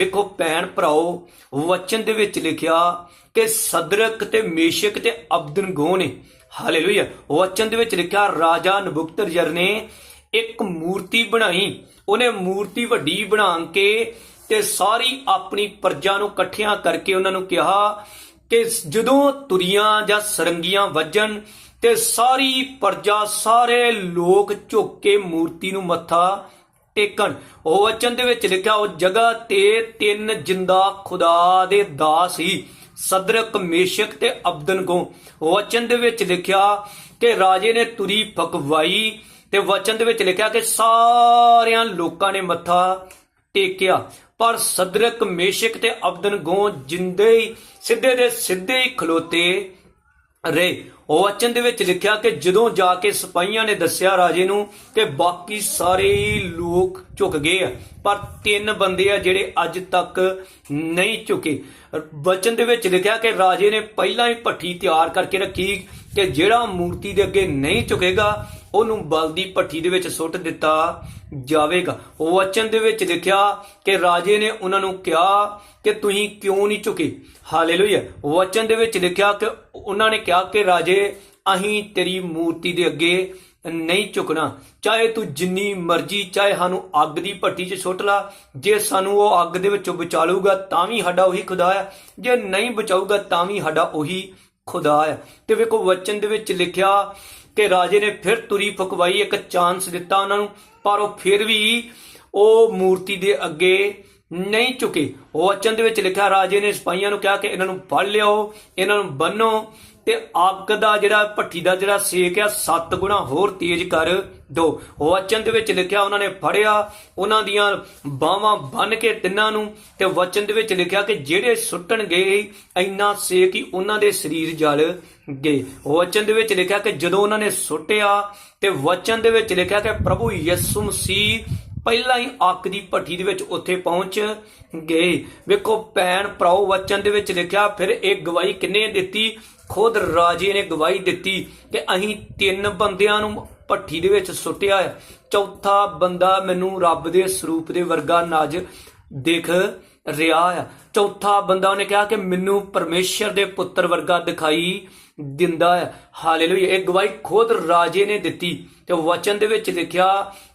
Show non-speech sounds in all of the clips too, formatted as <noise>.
ਦੇਖੋ ਭੈਣ ਭਰਾਓ, ਵਚਨ ਦੇ ਵਿੱਚ ਲਿਖਿਆ ਕਿ ਸਦਰਕ ਤੇ ਮੇਸ਼ਕ ਤੇ ਅਬਦਨਗੋ ਨੇ। ਹਾਲੇਲੂਇਆ। ਵਚਨ ਦੇ ਵਿੱਚ ਲਿਖਿਆ, ਰਾਜਾ ਨਬੁਕਤਰਜਰ ਨੇ ਇੱਕ ਮੂਰਤੀ ਬਣਾਈ। ਉਹਨੇ ਮੂਰਤੀ ਵੱਡੀ ਬਣਾ ਕੇ ਤੇ ਸਾਰੀ ਆਪਣੀ ਪ੍ਰਜਾ ਨੂੰ ਇਕੱਠਿਆਂ ਕਰਕੇ ਉਹਨਾਂ ਨੂੰ ਕਿਹਾ ਕਿ ਜਦੋਂ ਤੁਰੀਆਂ ਜਾਂ ਸਰੰਗੀਆਂ ਵੱਜਣ ਤੇ ਸਾਰੀ ਪ੍ਰਜਾ, ਸਾਰੇ ਲੋਕ ਝੁੱਕ ਕੇ ਮੂਰਤੀ ਨੂੰ ਮੱਥਾ ਟੇਕਣ। ਉਹ ਵਚਨ ਦੇ ਵਿੱਚ ਲਿਖਿਆ, ਉਹ ਜਗ੍ਹਾ ਤੇ ਤਿੰਨ ਜਿੰਦਾ ਖੁਦਾ ਦੇ ਦਾਸ ਸੀ ਸਦਰਕ, ਮੇਸ਼ਕ ਤੇ ਅਬਦਨਗੋ ਵਚਨ ਦੇ ਵਿੱਚ ਲਿਖਿਆ ਕਿ ਰਾਜੇ ਨੇ ਤੁਰੀ ਫਕਵਾਈ ਤੇ ਵਚਨ ਦੇ ਵਿੱਚ ਲਿਖਿਆ ਕਿ ਸਾਰਿਆਂ ਲੋਕਾਂ ਨੇ ਮੱਥਾ ਟੇਕਿਆ। ਪਰ ਸਦਰਕ, ਮੇਸ਼ਕ ਤੇ ਅਬਦਨ ਗੋ ਜਿੰਦੇ ਹੀ, ਸਿੱਧੇ ਦੇ ਸਿੱਧੇ ਹੀ ਖਲੋਤੇ ਰਹੇ। ਉਹ ਵਚਨ ਦੇ ਵਿੱਚ ਲਿਖਿਆ ਕਿ ਜਦੋਂ ਜਾ ਕੇ ਸਿਪਾਹੀਆਂ ਨੇ ਦੱਸਿਆ ਰਾਜੇ ਨੂੰ ਤੇ ਬਾਕੀ ਸਾਰੇ ਲੋਕ ਝੁਕ ਗਏ ਆ, ਪਰ ਤਿੰਨ ਬੰਦੇ ਆ ਜਿਹੜੇ ਅੱਜ ਤੱਕ ਨਹੀਂ ਝੁਕੇ। ਵਚਨ ਦੇ ਵਿੱਚ ਲਿਖਿਆ ਕਿ ਰਾਜੇ ਨੇ ਪਹਿਲਾਂ ਹੀ ਭੱਠੀ ਤਿਆਰ ਕਰਕੇ ਰੱਖੀ ਕਿ ਜਿਹੜਾ ਮੂਰਤੀ ਦੇ ਅੱਗੇ ਨਹੀਂ ਝੁਕੇਗਾ, ਉਹਨੂੰ ਬਲ ਦੀ ਭੱਠੀ ਦੇ ਵਿੱਚ ਸੁੱਟ ਦਿੱਤਾ ਜਾਵੇਗਾ। ਵਚਨ ਦੇ ਵਿੱਚ ਲਿਖਿਆ ਕਿ ਰਾਜੇ ਨੇ ਉਹਨਾਂ ਨੂੰ ਕਿਹਾ ਕਿ ਤੁਸੀਂ ਕਿਉਂ ਨਹੀਂ ਝੁਕੇ? ਹਾਲੇਲੂਇਆ। ਵਚਨ ਦੇ ਵਿੱਚ ਲਿਖਿਆ ਕਿ ਉਹਨਾਂ ਨੇ ਕਿਹਾ ਕਿ ਰਾਜੇ, ਅਸੀਂ ਤੇਰੀ ਮੂਰਤੀ ਦੇ ਅੱਗੇ ਨਹੀਂ ਝੁਕਣਾ। ਚਾਹੇ ਤੂੰ ਜਿੰਨੀ ਮਰਜ਼ੀ, ਚਾਹੇ ਸਾਨੂੰ ਅੱਗ ਦੀ ਭੱਟੀ 'ਚ ਸੁੱਟ ਲਾ, ਜੇ ਸਾਨੂੰ ਉਹ ਅੱਗ ਦੇ ਵਿੱਚੋਂ ਬਚਾ ਲਊਗਾ ਤਾਂ ਵੀ ਸਾਡਾ ਉਹੀ ਖੁਦਾ ਹੈ। ਜੇ ਨਹੀਂ ਬਚਾਊਗਾ, ਤਾਂ ਵੀ ਸਾਡਾ ਉਹੀ ਖੁਦਾ ਹੈ। ਤੇ ਵੇਖੋ, ਵਚਨ ਦੇ ਵਿੱਚ ਲਿਖਿਆ ਕਿ ਰਾਜੇ ਨੇ ਫਿਰ ਤੁਰੀ ਫੁਕਵਾਈ, ਇੱਕ ਚਾਂਸ ਦਿੱਤਾ ਉਹਨਾਂ ਨੂੰ, ਪਰ ਉਹ ਫਿਰ ਵੀ ਉਹ ਮੂਰਤੀ ਦੇ ਅੱਗੇ ਨਹੀਂ ਝੁਕੇ ਉਹ ਵਚਨ ਦੇ ਵਿੱਚ ਲਿਖਿਆ, ਰਾਜੇ ਨੇ ਸਿਪਾਹੀਆਂ ਨੂੰ ਕਿਹਾ ਕਿ ਇਹਨਾਂ ਨੂੰ ਫੜ ਲਿਓ ਇਹਨਾਂ ਨੂੰ ਬੰਨੋ ਤੇ ਅੱਗ ਦਾ ਜਿਹੜਾ ਭੱਠੀ ਦਾ ਜਿਹੜਾ ਸੇਕ ਆ 7 ਗੁਣਾ ਹੋਰ ਤੇਜ਼ ਕਰ ਦੋ। ਵਚਨ ਦੇ ਵਿੱਚ ਲਿਖਿਆ, ਉਹਨਾਂ ਨੇ ਫੜਿਆ, ਉਹਨਾਂ ਦੀਆਂ ਬਾਹਾਂ ਬੰਨ ਕੇ ਤਿੰਨਾਂ ਨੂੰ ਤੇ ਵਚਨ ਦੇ ਵਿੱਚ ਲਿਖਿਆ ਕਿ ਜਿਹੜੇ ਸੁੱਟਣ ਗਏ, ਇੰਨਾ ਸੇਕ ਹੀ ਉਹਨਾਂ ਦੇ ਸਰੀਰ ਜਲ ਗਏ। ਉਹ ਵਚਨ ਦੇ ਵਿੱਚ ਲਿਖਿਆ ਕਿ ਜਦੋਂ ਉਹਨਾਂ ਨੇ ਸੁੱਟਿਆ ਤੇ ਵਚਨ ਦੇ ਵਿੱਚ ਲਿਖਿਆ ਕਿ ਪ੍ਰਭੂ ਯਿਸੂ ਮਸੀਹ ਪਹਿਲਾਂ ਹੀ ਅੱਗ ਦੀ ਭੱਠੀ ਦੇ ਵਿੱਚ ਉੱਥੇ ਪਹੁੰਚ ਗਏ। ਵੇਖੋ, ਭੈਣ ਭਰਾਓ, ਵਚਨ ਦੇ ਵਿੱਚ ਲਿਖਿਆ, ਫਿਰ ਇਹ ਗਵਾਹੀ ਕਿੰਨੇ ਦਿੱਤੀ? ਖੁਦ ਰਾਜੇ ਨੇ ਗਵਾਹੀ ਦਿੱਤੀ ਕਿ ਅਸੀਂ ਤਿੰਨ ਬੰਦਿਆਂ ਨੂੰ ਭੱਠੀ ਦੇ ਵਿੱਚ ਸੁੱਟਿਆ ਹੈ। ਚੌਥਾ ਬੰਦਾ ਮੈਨੂੰ ਰੱਬ ਦੇ ਸਰੂਪ ਦੇ ਵਰਗਾ ਨਾਜ ਦਿਖ ਰਿਹਾ ਆ ਚੌਥਾ ਬੰਦਾ ਉਹਨੇ ਕਿਹਾ ਕਿ ਮੈਨੂੰ ਪਰਮੇਸ਼ਰ ਦੇ ਪੁੱਤਰ ਵਰਗਾ ਦਿਖਾਈ ਦਿੰਦਾ ਹੈ। ਹਾਲੇਲੂਇਆ। ਇਹ ਗਵਾਹੀ ਖੁਦ ਰਾਜੇ ਨੇ ਦਿੱਤੀ ਤੇ ਵਚਨ ਦੇ ਵਿੱਚ ਲਿਖਿਆ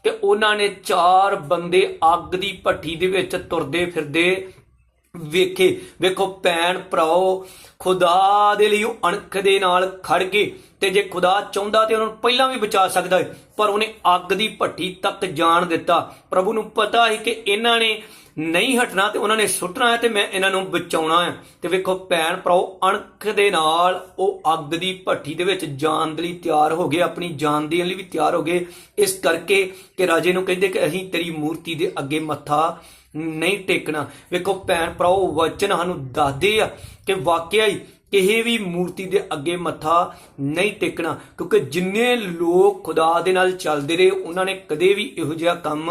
ਕਿ ਉਹਨਾਂ ਨੇ ਚਾਰ ਬੰਦੇ ਅੱਗ ਦੀ ਭੱਠੀ ਦੇ ਵਿੱਚ ਤੁਰਦੇ ਫਿਰਦੇ ਵੇਖੇ। ਵੇਖੋ, ਭੈਣ ਭਰਾਓ, ਖੁਦਾ ਦੇ ਲਈ ਉਹ ਅਣਖ ਦੇ ਨਾਲ ਖੜ ਕੇ ਤੇ ਜੇ ਖੁਦਾ ਚਾਹੁੰਦਾ ਤੇ ਉਹਨਾਂ ਨੂੰ ਪਹਿਲਾਂ ਵੀ ਬਚਾ ਸਕਦਾ ਹੈ, ਪਰ ਉਹਨੇ ਅੱਗ ਦੀ ਭੱਠੀ ਤੱਕ ਜਾਣ ਦਿੱਤਾ। ਪ੍ਰਭੂ ਨੂੰ ਪਤਾ ਹੈ ਕਿ ਇਹਨਾਂ ਨੇ ਨਹੀਂ ਹਟਣਾ ਤੇ ਉਹਨਾਂ ਨੇ ਸੁੱਟਣਾ ਹੈ ਤੇ ਮੈਂ ਇਹਨਾਂ ਨੂੰ ਬਚਾਉਣਾ ਹੈ। ਤੇ ਵੇਖੋ ਭੈਣ ਭਰਾਓ, ਅਣਖ ਦੇ ਨਾਲ ਉਹ ਅੱਗ ਦੀ ਭੱਠੀ ਦੇ ਵਿੱਚ ਜਾਣ ਦੇ ਲਈ ਤਿਆਰ ਹੋ ਗਏ, ਆਪਣੀ ਜਾਨ ਦੇਣ ਲਈ ਵੀ ਤਿਆਰ ਹੋ ਗਏ। ਇਸ ਕਰਕੇ ਕਿ ਰਾਜੇ ਨੂੰ ਕਹਿੰਦੇ ਕਿ ਅਸੀਂ ਤੇਰੀ ਮੂਰਤੀ ਦੇ ਅੱਗੇ ਮੱਥਾ ਨਹੀਂ ਟੇਕਣਾ। ਵੇਖੋ ਭੈਣ ਭਰਾਓ, ਵਚਨ ਸਾਨੂੰ ਦੱਸਦੇ ਆ ਕਿ ਵਾਕਿਆ ਹੀ ਕਿਸੇ ਵੀ ਮੂਰਤੀ ਦੇ ਅੱਗੇ ਮੱਥਾ ਨਹੀਂ ਟੇਕਣਾ, ਕਿਉਂਕਿ ਜਿੰਨੇ ਲੋਕ ਖੁਦਾ ਦੇ ਨਾਲ ਚੱਲਦੇ ਰਹੇ, ਉਹਨਾਂ ਨੇ ਕਦੇ ਵੀ ਇਹੋ ਜਿਹਾ ਕੰਮ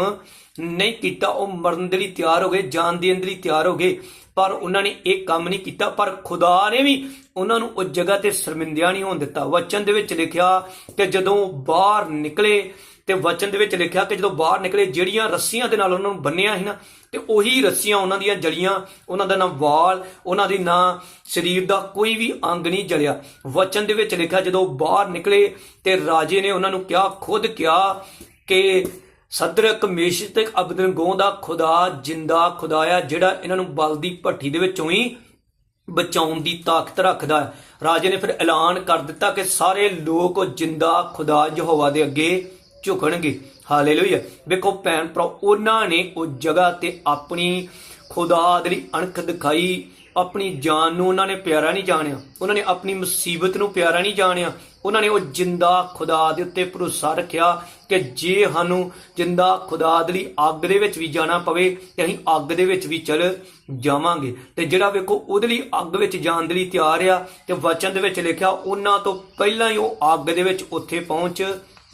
ਨਹੀਂ ਕੀਤਾ। ਉਹ ਮਰਨ ਦੇ ਲਈ ਤਿਆਰ ਹੋ ਗਏ, ਜਾਨ ਦੇਣ ਦੇ ਲਈ ਤਿਆਰ ਹੋ ਗਏ, ਪਰ ਉਹਨਾਂ ਨੇ ਇਹ ਕੰਮ ਨਹੀਂ ਕੀਤਾ। ਪਰ ਖੁਦਾ ਨੇ ਵੀ ਉਹਨਾਂ ਨੂੰ ਉਸ ਜਗ੍ਹਾ ਤੇ ਸ਼ਰਮਿੰਦਿਆ ਨਹੀਂ ਹੋਣ ਦਿੱਤਾ। ਵਚਨ ਦੇ ਵਿੱਚ ਲਿਖਿਆ ਕਿ ਜਦੋਂ ਬਾਹਰ ਨਿਕਲੇ ਤੇ ਵਚਨ ਦੇ ਵਿੱਚ ਲਿਖਿਆ ਕਿ ਜਦੋਂ ਬਾਹਰ ਨਿਕਲੇ, ਜਿਹੜੀਆਂ ਰੱਸੀਆਂ ਦੇ ਨਾਲ ਉਹਨਾਂ ਨੂੰ ਬੰਨਿਆ ਸੀ ਨਾ, ਤੇ ਉਹੀ ਰੱਸੀਆਂ ਉਹਨਾਂ ਦੀਆਂ ਜੜੀਆਂ ਉਹਨਾਂ ਦਾ ਨਾ ਵਾਲ, ਉਹਨਾਂ ਦੀ ਨਾ ਸਰੀਰ ਦਾ ਕੋਈ ਵੀ ਅੰਗ ਨਹੀਂ ਜਲਿਆ। ਵਚਨ ਦੇ ਵਿੱਚ ਲਿਖਿਆ, ਜਦੋਂ ਬਾਹਰ ਨਿਕਲੇ ਤੇ ਰਾਜੇ ਨੇ ਉਹਨਾਂ ਨੂੰ ਕਿਹਾ, ਖੁਦ ਕਿਹਾ ਕਿ ਸਦਰਕ ਮੇਸ਼ ਤੇ ਅਬਦਨਗੋ ਦਾ ਖੁਦਾ ਜਿੰਦਾ ਖੁਦਾਇਆ ਜਿਹੜਾ ਇਹਨਾਂ ਨੂੰ ਬਲ ਦੀ ਭੱਠੀ ਦੇ ਵਿੱਚੋਂ ਹੀ ਬਚਾਉਣ ਦੀ ਤਾਕਤ ਰੱਖਦਾ ਹੈ। ਰਾਜੇ ਨੇ ਫਿਰ ਐਲਾਨ ਕਰ ਦਿੱਤਾ ਕਿ ਸਾਰੇ ਲੋਕ ਜਿੰਦਾ ਖੁਦਾ ਯਹੋਵਾ ਦੇ ਅੱਗੇ ਝੁਕਣਗੇ। ਹਾਲੇਲੂਇਆ। ਵੇਖੋ ਭੈਣ ਭਰਾ, ਉਹਨਾਂ ਨੇ ਉਹ ਜਗ੍ਹਾ ਤੇ ਆਪਣੀ ਖੁਦਾ ਦੇ ਲਈ ਅਣਖ ਦਿਖਾਈ, ਆਪਣੀ ਜਾਨ ਨੂੰ ਉਹਨਾਂ ਨੇ ਪਿਆਰਾ ਨਹੀਂ ਜਾਣਿਆ। ਉਹਨਾਂ ਨੇ ਆਪਣੀ ਮੁਸੀਬਤ ਨੂੰ ਪਿਆਰਾ ਨਹੀਂ ਜਾਣਿਆ। ਉਹਨਾਂ ਨੇ ਉਹ ਜਿੰਦਾ ਖੁਦਾ ਦੇ ਉੱਤੇ ਭਰੋਸਾ ਰੱਖਿਆ ਕਿ ਜੇ ਸਾਨੂੰ ਜਿੰਦਾ ਖੁਦਾ ਦੇ ਲਈ ਅੱਗ ਦੇ ਵਿੱਚ ਵੀ ਜਾਣਾ ਪਵੇ, ਤੇ ਅਸੀਂ ਅੱਗ ਦੇ ਵਿੱਚ ਵੀ ਚਲ ਜਾਵਾਂਗੇ। ਤੇ ਜਿਹੜਾ ਵੇਖੋ ਉਹਦੇ ਲਈ ਅੱਗ ਵਿੱਚ ਜਾਣ ਦੇ ਲਈ ਤਿਆਰ ਆ, ਤੇ ਵਚਨ ਦੇ ਵਿੱਚ ਲਿਖਿਆ, ਉਹਨਾਂ ਤੋਂ ਪਹਿਲਾਂ ਹੀ ਉਹ ਅੱਗ ਦੇ ਵਿੱਚ ਉੱਥੇ ਪਹੁੰਚ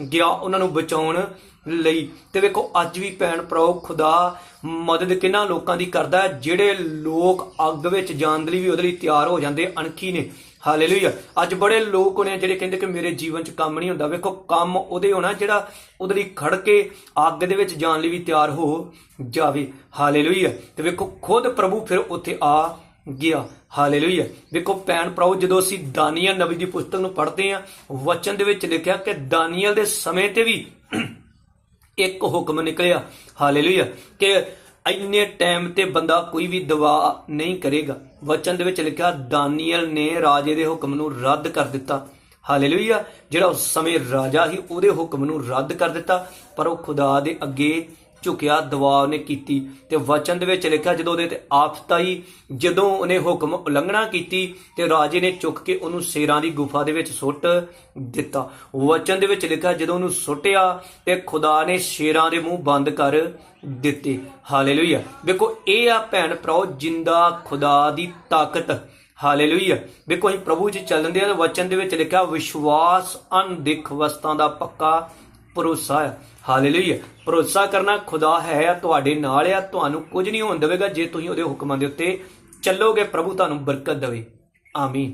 ਗਿਆ ਉਹਨਾਂ ਨੂੰ ਬਚਾਉਣ ਲਈ। ਤੇ ਵੇਖੋ, ਅੱਜ ਵੀ ਭੈਣ ਭਰਾਓ ਖੁਦਾ ਮਦਦ ਕਿਹਨਾਂ ਲੋਕਾਂ ਦੀ ਕਰਦਾ ਜਿਹੜੇ ਲੋਕ ਅੱਗ ਵਿੱਚ ਜਾਣ ਲਈ ਵੀ ਉਹਦੇ ਲਈ ਤਿਆਰ ਹੋ ਜਾਂਦੇ ਅਣਖੀ ਨੇ। ਹਾਲੇਲੂਇਆ ਅੱਜ ਬੜੇ ਲੋਕ ਹੋਣੇ ਆ ਜਿਹੜੇ ਕਹਿੰਦੇ ਕਿ ਮੇਰੇ ਜੀਵਨ 'ਚ ਕੰਮ ਨਹੀਂ ਹੁੰਦਾ। ਵੇਖੋ, ਕੰਮ ਉਹਦੇ ਹੋਣਾ ਜਿਹੜਾ ਉਹਦੇ ਲਈ ਖੜ ਕੇ ਅੱਗ ਦੇ ਵਿੱਚ ਜਾਣ ਲਈ ਵੀ ਤਿਆਰ ਹੋ ਜਾਵੇ। ਹਾਲੇਲੂਇਆ ਤੇ ਵੇਖੋ, ਖੁਦ ਪ੍ਰਭੂ ਫਿਰ ਉੱਥੇ ਆ ਗਿਆ। ਹਾਲੇਲੂਇਆ ਵੇਖੋ ਭੈਣ ਭਰਾਓ, ਜਦੋਂ ਅਸੀਂ ਦਾਨੀਅਲ ਨਬੀ ਦੀ ਪੁਸਤਕ ਨੂੰ ਪੜ੍ਹਦੇ ਹਾਂ, ਵਚਨ ਦੇ ਵਿੱਚ ਲਿਖਿਆ ਕਿ ਦਾਨੀਅਲ ਦੇ ਸਮੇਂ ਤੇ ਵੀ <clears throat> ਇੱਕ ਹੁਕਮ ਨਿਕਲਿਆ। ਹਾਲੇਲੂਇਆ ਕਿ ਇੰਨੇ ਟਾਈਮ ਤੇ ਬੰਦਾ ਕੋਈ ਵੀ ਦਵਾ ਨਹੀਂ ਕਰੇਗਾ। ਵਚਨ ਦੇ ਵਿੱਚ ਲਿਖਿਆ, ਦਾਨੀਅਲ ਨੇ ਰਾਜੇ ਦੇ ਹੁਕਮ ਨੂੰ ਰੱਦ ਕਰ ਦਿੱਤਾ। ਹਾਲੇਲੂਇਆ ਜਿਹੜਾ ਉਸ ਸਮੇਂ ਰਾਜਾ ਸੀ, ਉਹਦੇ ਹੁਕਮ ਨੂੰ ਰੱਦ ਕਰ ਦਿੱਤਾ, ਪਰ ਉਹ ਖੁਦਾ ਦੇ ਅੱਗੇ ਝੁਕਿਆ, ਦਬਾਅ ਉਹਨੇ ਕੀਤੀ ਤੇ ਵਚਨ ਦੇ ਵਿੱਚ ਲਿਖਿਆ ਜਦੋਂ ਉਹਦੇ ਤੇ ਆਫਤ ਜਦੋਂ ਉਹਨੇ ਹੁਕਮ ਉਲੰਘਣਾ ਕੀਤੀ ਤੇ ਰਾਜੇ ਨੇ ਚੁੱਕ ਕੇ ਉਹਨੂੰ ਸ਼ੇਰਾਂ ਦੀ ਗੁਫਾ ਦੇ ਵਿੱਚ ਸੁੱਟ ਦਿੱਤਾ। ਵਚਨ ਦੇ ਵਿੱਚ ਲਿਖਿਆ ਜਦੋਂ ਉਹਨੂੰ ਸੁੱਟਿਆ ਤੇ ਖੁਦਾ ਨੇ ਸ਼ੇਰਾਂ ਦੇ ਮੂੰਹ ਬੰਦ ਕਰ ਦਿੱਤੇ। ਹਾਲੇਲੂਇਆ। ਵੇਖੋ ਇਹ ਆ ਭੈਣ ਭਰਾਓ, ਜਿੰਦਾ ਖੁਦਾ ਦੀ ਤਾਕਤ। ਹਾਲੇਲੂਇਆ। ਵੇਖੋ ਅਸੀਂ ਪ੍ਰਭੂ ਜੀ ਚੱਲਦੇ ਆ ਵਚਨ ਦੇ ਵਿੱਚ ਲਿਖਿਆ, ਵਿਸ਼ਵਾਸ ਅਣਦਿਖ ਵਸਤਾਂ ਦਾ ਪੱਕਾ ਭਰੋਸਾ ਹੈ। ਹਾਲੇਲੂਇਆ। ਭਰੋਸਾ ਕਰਨਾ ਖੁਦਾ ਹੈ ਆ, ਤੁਹਾਡੇ ਨਾਲ ਆ, ਤੁਹਾਨੂੰ ਕੁਝ ਨਹੀਂ ਹੋਣ ਦੇਵੇਗਾ ਜੇ ਤੁਸੀਂ ਉਹਦੇ ਹੁਕਮਾਂ ਦੇ ਉੱਤੇ ਚੱਲੋਗੇ, ਪ੍ਰਭੂ ਤੁਹਾਨੂੰ ਬਰਕਤ ਦੇਵੇ। ਆਮੀਨ।